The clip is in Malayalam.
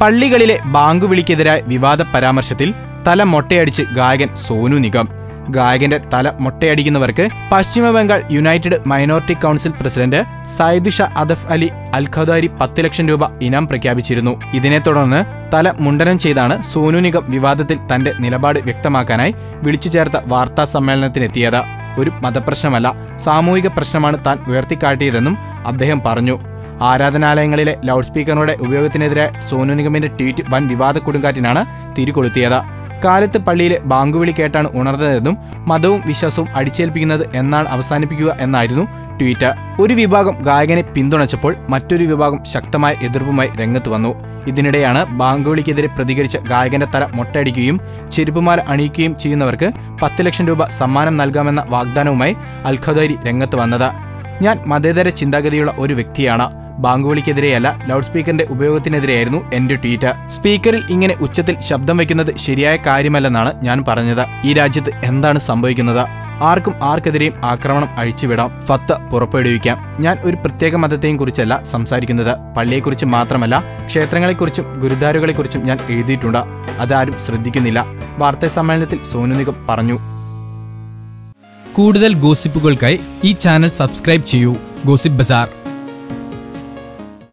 പള്ളികളിലെ ബാങ്ക് വിളിക്കെതിരായ വിവാദ പരാമർശത്തിൽ തല മൊട്ടയടിച്ച് ഗായകൻ സോനു നിഗം. ഗായകന്റെ തല മൊട്ടയടിക്കുന്നവർക്ക് Paschimbangal united minority council president Syed Shah Adaf Ali Alqadri പത്ത് ലക്ഷം രൂപ ഇനാം പ്രഖ്യാപിച്ചിരുന്നു. ഇതിനെ തുടർന്ന് തല മുണ്ടനം ചെയ്താണ് സോനു നിഗം വിവാദത്തിൽ തന്റെ നിലപാട് വ്യക്തമാക്കാനായി വിളിച്ചു ചേർത്ത വാർത്താ സമ്മേളനത്തിനെത്തിയത്. ഒരു മതപ്രശ്നമല്ല സാമൂഹിക പ്രശ്നമാണ് താൻ ഉയർത്തിക്കാട്ടിയതെന്നും അദ്ദേഹം പറഞ്ഞു. ആരാധനാലയങ്ങളിലെ ലൗഡ് സ്പീക്കറുടെ ഉപയോഗത്തിനെതിരെ സോനു നിഗമിന്റെ ട്വീറ്റ് വൻ വിവാദ കൊടുങ്കാറ്റിനാണ് തിരികൊളുത്തിയത്. കാലത്ത് പള്ളിയിലെ ബാങ്കുവിളി കേട്ടാണ് ഉണർന്നതെന്നും മതവും വിശ്വാസവും അടിച്ചേൽപ്പിക്കുന്നത് എന്നാണ് അവസാനിപ്പിക്കുക എന്നായിരുന്നു ട്വീറ്റ്. ഒരു വിഭാഗം ഗായകനെ പിന്തുണച്ചപ്പോൾ മറ്റൊരു വിഭാഗം ശക്തമായ എതിർപ്പുമായി രംഗത്ത് വന്നു. ഇതിനിടെയാണ് ബാങ്കുവിളിക്കെതിരെ പ്രതികരിച്ച ഗായകന്റെ തല മൊട്ടയടിക്കുകയും ചെരുപ്പുമാല അണിയിക്കുകയും ചെയ്യുന്നവർക്ക് പത്ത് ലക്ഷം രൂപ സമ്മാനം നൽകാമെന്ന വാഗ്ദാനവുമായി അൽഖദരി രംഗത്ത് വന്നത്. ഞാൻ മതേതര ചിന്താഗതിയുള്ള ഒരു വ്യക്തിയാണ്. ബാങ്കുവിളിക്കെതിരെയല്ല ലൗഡ് സ്പീക്കറിന്റെ ഉപയോഗത്തിനെതിരെയായിരുന്നു എന്റെ ട്വീറ്റ്. സ്പീക്കറിൽ ഇങ്ങനെ ഉച്ചത്തിൽ ശബ്ദം വയ്ക്കുന്നത് ശരിയായ കാര്യമല്ലെന്നാണ് ഞാൻ പറഞ്ഞത്. ഈ രാജ്യത്ത് എന്താണ് സംഭവിക്കുന്നത്? ആർക്കും ആർക്കെതിരെയും ആക്രമണം അഴിച്ചുവിടാം. ഫത്ത് പുറപ്പെടുവിക്കാം. ഞാൻ ഒരു പ്രത്യേക മതത്തെയും കുറിച്ചല്ല സംസാരിക്കുന്നത്. പള്ളിയെക്കുറിച്ച് മാത്രമല്ല ക്ഷേത്രങ്ങളെക്കുറിച്ചും ഗുരുദ്വാരകളെക്കുറിച്ചും ഞാൻ എഴുതിയിട്ടുണ്ട്. അതാരും ശ്രദ്ധിക്കുന്നില്ല. വാർത്താ സമ്മേളനത്തിൽ സോനു നിഗം പറഞ്ഞു. കൂടുതൽ ഗോസിപ്പുകൾക്കായി ഈ ചാനൽ സബ്സ്ക്രൈബ് ചെയ്യൂ. Gossip bazaar.